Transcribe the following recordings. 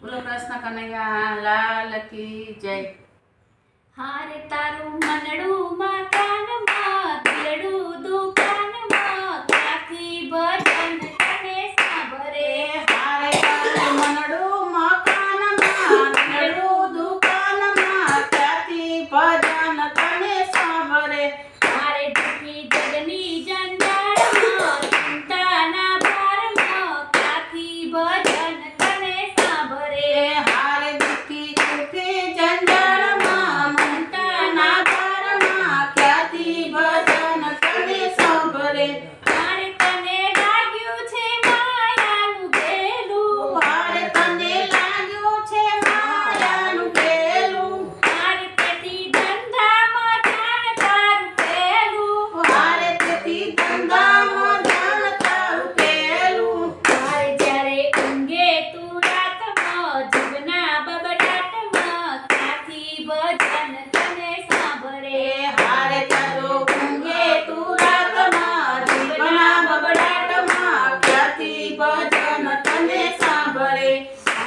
కులప్రశ్న కనయ్య లాలకి జై హారెత్తారు మనడు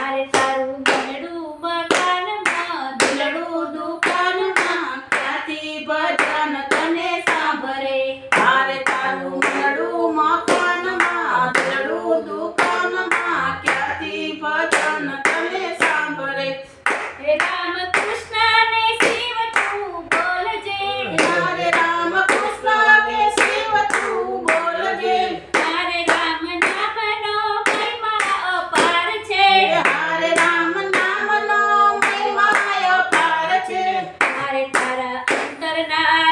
તારે તારું night.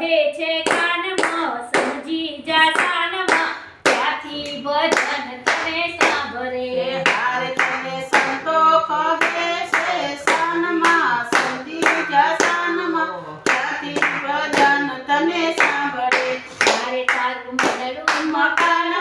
વહે છે કાનમાં સમજી જા કાનમાં. ત્યાંથી ભજન તને સાંભળે. હાર તને સંતો કહે છે સાનમાં સમજી જા સાનમાં ત્યાંથી ભજન તને સાંભળે. તારે તારું મનરું મકાન